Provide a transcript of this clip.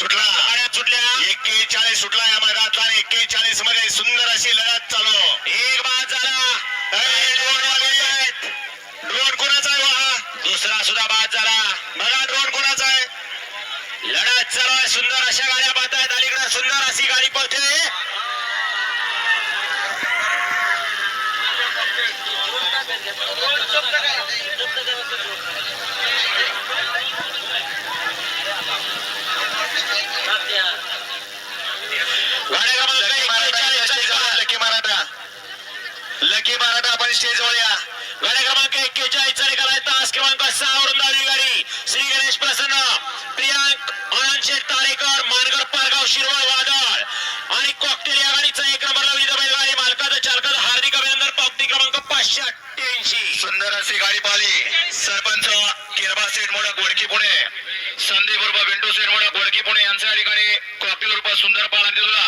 सुटला. गाड्या सुटल्या. एक्केचाळीस सुटला या मैदानातला एक्केचाळीसमध्ये सुंदर अशी लढत चालू. एक बाद झाला. ड्रोन कोणाचा आहे वा दुसरा सुद्धा बाद झाला. बघा ड्रोन कोणाचा आहे. लढत चालू आहे. सुंदर अशा गाड्या पाहतायत अलीकडे सुंदर अशी गाडी पळते. गाड्या आपण स्टेजवर या. गाड्या क्रमांक एक्केचाळीस चा निकाल आहे तास क्रमांक सहा वरून धावली गाडी. श्री गणेश प्रसन्न. प्रियांक आनंदशेठ तारेकर मानगड पारगाव शिरवळ वादळ. आणि कॉकटेल या गाडीचा एक नंबरला विजेता बैलगाडी मालकाचं चालकाचं हार्दिक अभिनंदन. पावती क्रमांक पाचशे अठ्ठ्याऐंशी. सुंदर अशी गाडी पाहिली. सरपंच किरबा सेठ मोडक गोडकी पुणे. संदीप उर्फ विंटू सेठ मोडक गोडकी पुणे यांच्या ठिकाणी कॉकटेल रूपात सुंदर पाळा दिला